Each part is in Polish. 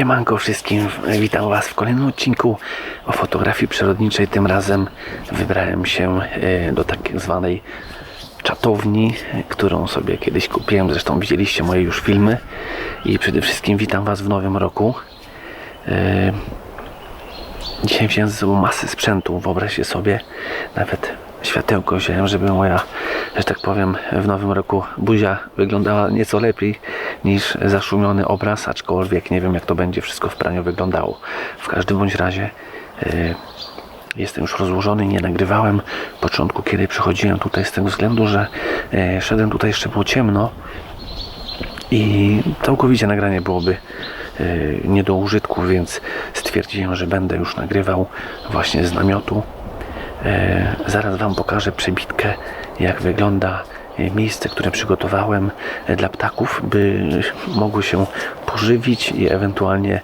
Siemanko wszystkim, witam Was w kolejnym odcinku o fotografii przyrodniczej. Tym razem wybrałem się e, do tak zwanej czatowni, którą sobie kiedyś kupiłem. Zresztą widzieliście moje już filmy. I przede wszystkim witam Was w nowym roku. E, Dzisiaj wziąłem ze sobą masę sprzętu. Wyobraźcie sobie, nawet światełko wziąłem, żeby moja, że tak powiem, w nowym roku buzia wyglądała nieco lepiej niż zaszumiony obraz, aczkolwiek nie wiem jak to będzie wszystko w praniu wyglądało. W każdym bądź razie yy, jestem już rozłożony, nie nagrywałem początku, kiedy przychodziłem tutaj z tego względu, że yy, szedłem tutaj jeszcze było ciemno i całkowicie nagranie byłoby e, nie do użytku, więc stwierdziłem, że będę już nagrywał właśnie z namiotu. E, Zaraz Wam pokażę przebitkę, jak wygląda e, miejsce, które przygotowałem e, dla ptaków, by mogły się pożywić i ewentualnie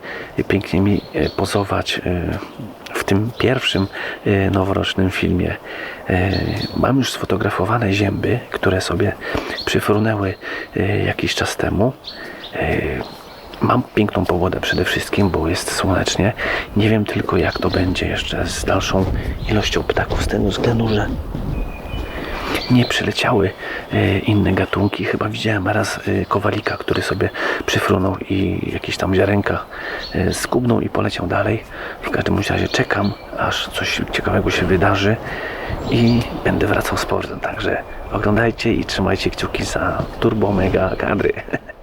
pięknie mi pozować w tym pierwszym noworocznym filmie. Mam już sfotografowane zięby, które sobie przyfrunęły jakiś czas temu. E, Mam piękną pogodę przede wszystkim, bo jest słonecznie. Nie wiem tylko jak to będzie jeszcze z dalszą ilością ptaków, z tego względu, że nie przyleciały e, inne gatunki. Chyba widziałem raz e, kowalika, który sobie przyfrunął i jakieś tam ziarenka e, skubnął i poleciał dalej. W każdym razie czekam, aż coś ciekawego się wydarzy i będę wracał z powrotem. Także oglądajcie i trzymajcie kciuki za turbo mega kadry.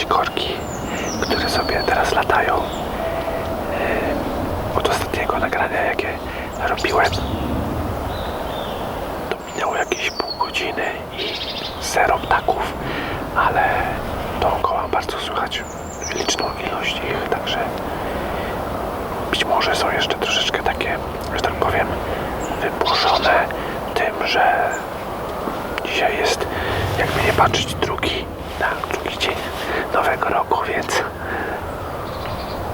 Sikorki, które sobie teraz latają. Yy, Od ostatniego nagrania, jakie robiłem, to minęło jakieś pół godziny i zero ptaków, ale dookoła bardzo słychać liczną ilość ich, także być może są jeszcze troszeczkę takie, że tak powiem, wypłoszone tym, że dzisiaj jest, jakby nie patrzeć, drugi, tak, drugi dzień nowego roku, więc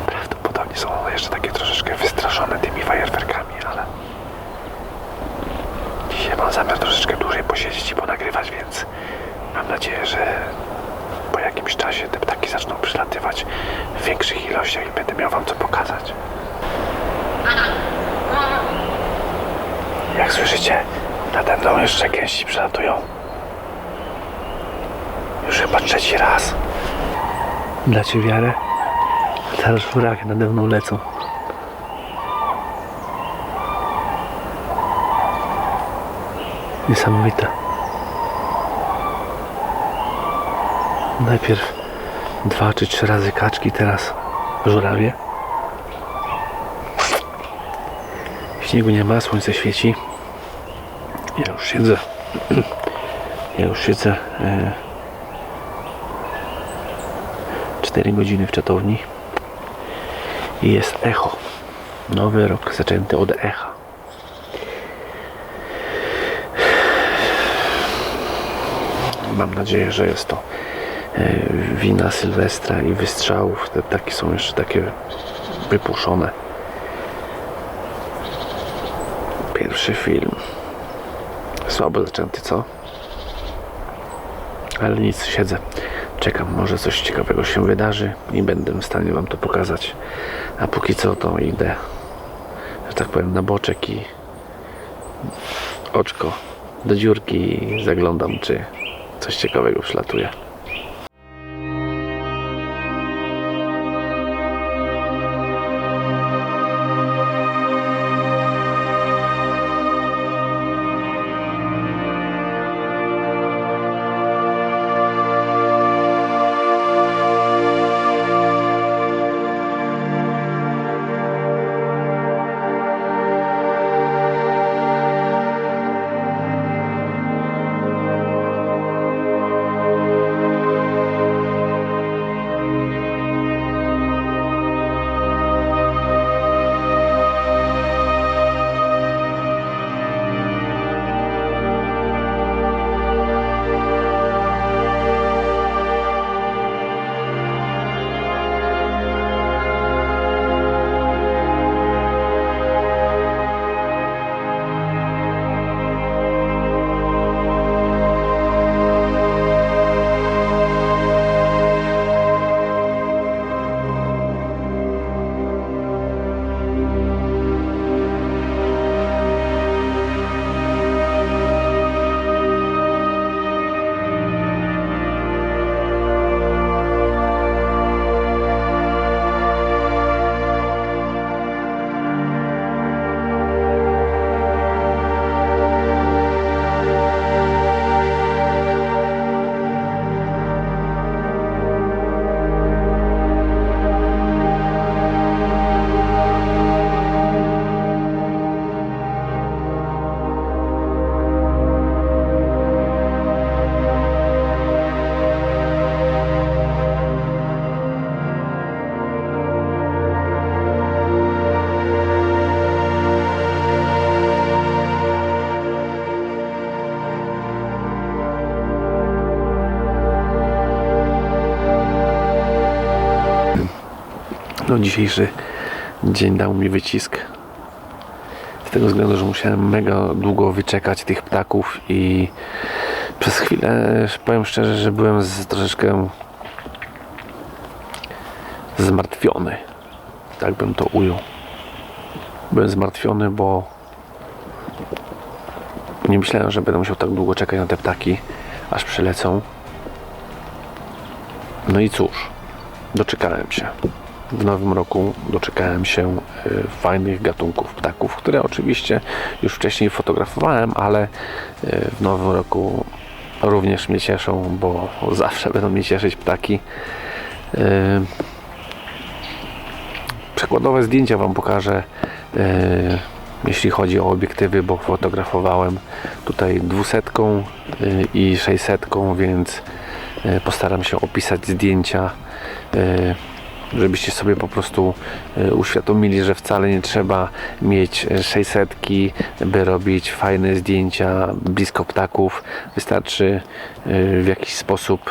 prawdopodobnie są one jeszcze takie troszeczkę wystraszone tymi fajerwerkami, ale dzisiaj mam zamiar troszeczkę dłużej posiedzieć i ponagrywać, więc mam nadzieję, że po jakimś czasie te ptaki zaczną przylatywać w większych ilościach i będę miał wam co pokazać. Jak słyszycie, nade mną jeszcze gęsi przylatują. Już chyba trzeci raz. Dacie wiarę? Teraz furaki nade mną lecą. Niesamowite. Najpierw dwa czy trzy razy kaczki, teraz żurawie. Śniegu nie ma, słońce świeci. Ja już siedzę. Ja już siedzę 4 godziny w czatowni i jest echo. Nowy rok zaczęty od echa. Mam nadzieję, że jest to e, wina Sylwestra i wystrzałów. Te ptaki są jeszcze takie wypuszczone. Pierwszy film. Słabo zaczęty, co? Ale nic, siedzę. Czekam, może coś ciekawego się wydarzy i będę w stanie Wam to pokazać. A póki co to idę, że tak powiem, na boczek i oczko do dziurki i zaglądam, czy coś ciekawego przylatuje. No dzisiejszy dzień dał mi wycisk. Z tego względu, że musiałem mega długo wyczekać tych ptaków i przez chwilę powiem szczerze, że byłem z, troszeczkę zmartwiony. Tak bym to ujął. Byłem zmartwiony, bo nie myślałem, że będę musiał tak długo czekać na te ptaki, aż przylecą. No i cóż, doczekałem się. W nowym roku doczekałem się y, fajnych gatunków ptaków, które oczywiście już wcześniej fotografowałem, ale y, w nowym roku również mnie cieszą, bo zawsze będą mnie cieszyć ptaki. Y, Przykładowe zdjęcia Wam pokażę, jeśli chodzi o obiektywy, bo fotografowałem tutaj dwusetką y, i 600, więc postaram się opisać zdjęcia, żebyście sobie po prostu y, uświadomili, że wcale nie trzeba mieć 600, by robić fajne zdjęcia blisko ptaków. Wystarczy y, w jakiś sposób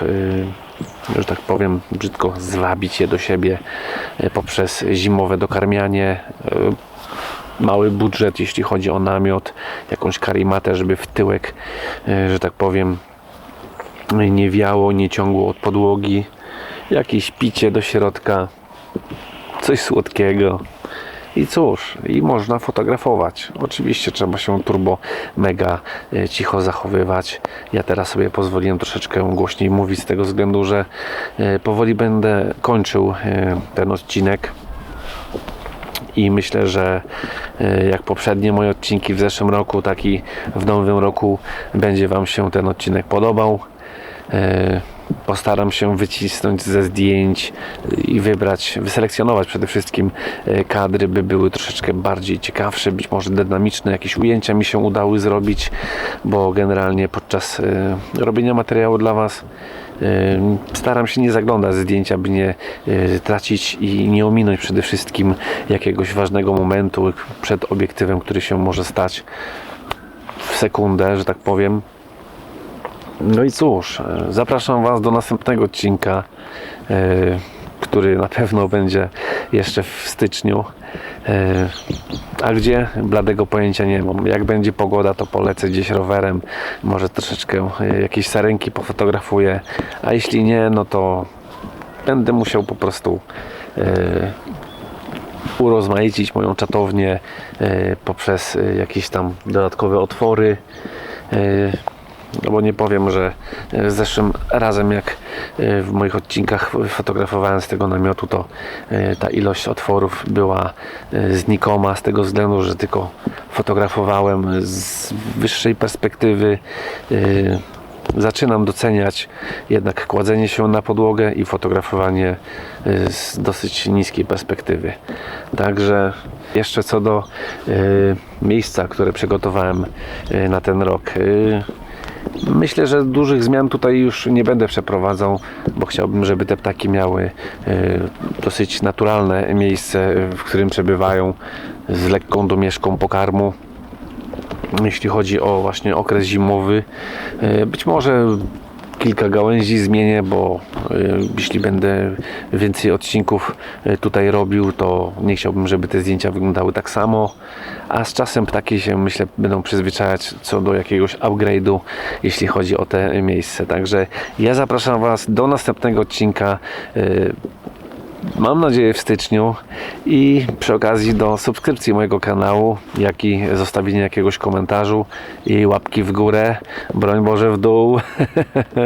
że tak powiem, brzydko zwabić je do siebie poprzez zimowe dokarmianie. Mały budżet, jeśli chodzi o namiot, jakąś karimatę, żeby w tyłek, że tak powiem, nie wiało, nie ciągło od podłogi. Jakieś picie do środka, coś słodkiego. I cóż, i można fotografować. Oczywiście trzeba się turbo mega e, cicho zachowywać. Ja teraz sobie pozwoliłem troszeczkę głośniej mówić z tego względu, że e, powoli będę kończył e, ten odcinek. I myślę, że jak poprzednie moje odcinki w zeszłym roku, tak i w nowym roku będzie Wam się ten odcinek podobał. Postaram się wycisnąć ze zdjęć i wybrać, wyselekcjonować przede wszystkim e, kadry, by były troszeczkę bardziej ciekawsze, być może dynamiczne, jakieś ujęcia mi się udały zrobić, bo generalnie podczas e, robienia materiału dla Was staram się nie zaglądać zdjęcia, by nie tracić i nie ominąć przede wszystkim jakiegoś ważnego momentu przed obiektywem, który się może stać w sekundę, że tak powiem. No i cóż, e, zapraszam Was do następnego odcinka, e, który na pewno będzie jeszcze w styczniu. E, A gdzie? Bladego pojęcia nie mam. Jak będzie pogoda, to polecę gdzieś rowerem, może troszeczkę jakieś sarenki pofotografuję, a jeśli nie, no to będę musiał po prostu urozmaicić moją czatownię poprzez jakieś tam dodatkowe otwory. No bo nie powiem, że e, zeszłym razem jak e, w moich odcinkach fotografowałem z tego namiotu, to e, ta ilość otworów była znikoma z tego względu, że tylko fotografowałem z wyższej perspektywy. Zaczynam doceniać jednak kładzenie się na podłogę i fotografowanie z dosyć niskiej perspektywy. Także jeszcze co do miejsca, które przygotowałem na ten rok. Myślę, że dużych zmian tutaj już nie będę przeprowadzał, bo chciałbym, żeby te ptaki miały e, dosyć naturalne miejsce, e, w którym przebywają z lekką domieszką pokarmu. Jeśli chodzi o właśnie okres zimowy, e, być może kilka gałęzi zmienię, bo e, jeśli będę więcej odcinków e, tutaj robił, to nie chciałbym, żeby te zdjęcia wyglądały tak samo. A z czasem ptaki się myślę będą przyzwyczajać co do jakiegoś upgrade'u, jeśli chodzi o te miejsce. Także ja zapraszam Was do następnego odcinka. Mam nadzieję w styczniu i przy okazji do subskrypcji mojego kanału, jak i zostawienia jakiegoś komentarzu i łapki w górę, broń Boże w dół.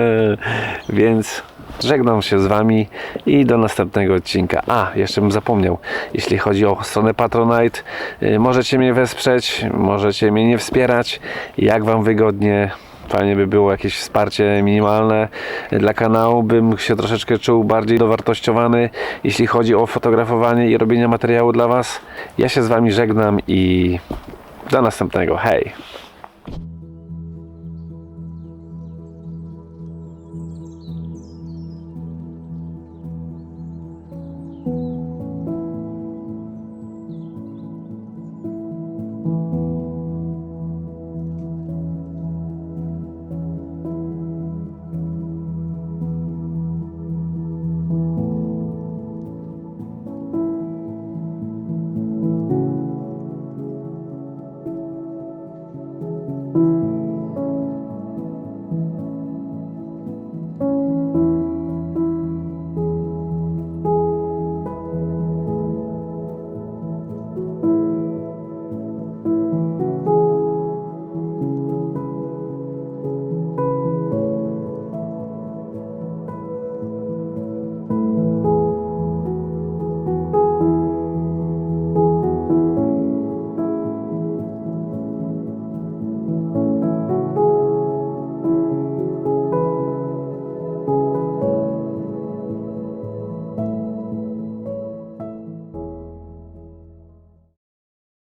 Więc żegnam się z Wami i do następnego odcinka. A, jeszcze bym zapomniał, jeśli chodzi o stronę Patronite, y, możecie mnie wesprzeć, możecie mnie nie wspierać, jak Wam wygodnie. Fajnie by było jakieś wsparcie minimalne dla kanału, bym się troszeczkę czuł bardziej dowartościowany, jeśli chodzi o fotografowanie i robienie materiału dla Was. Ja się z Wami żegnam i do następnego. Hej!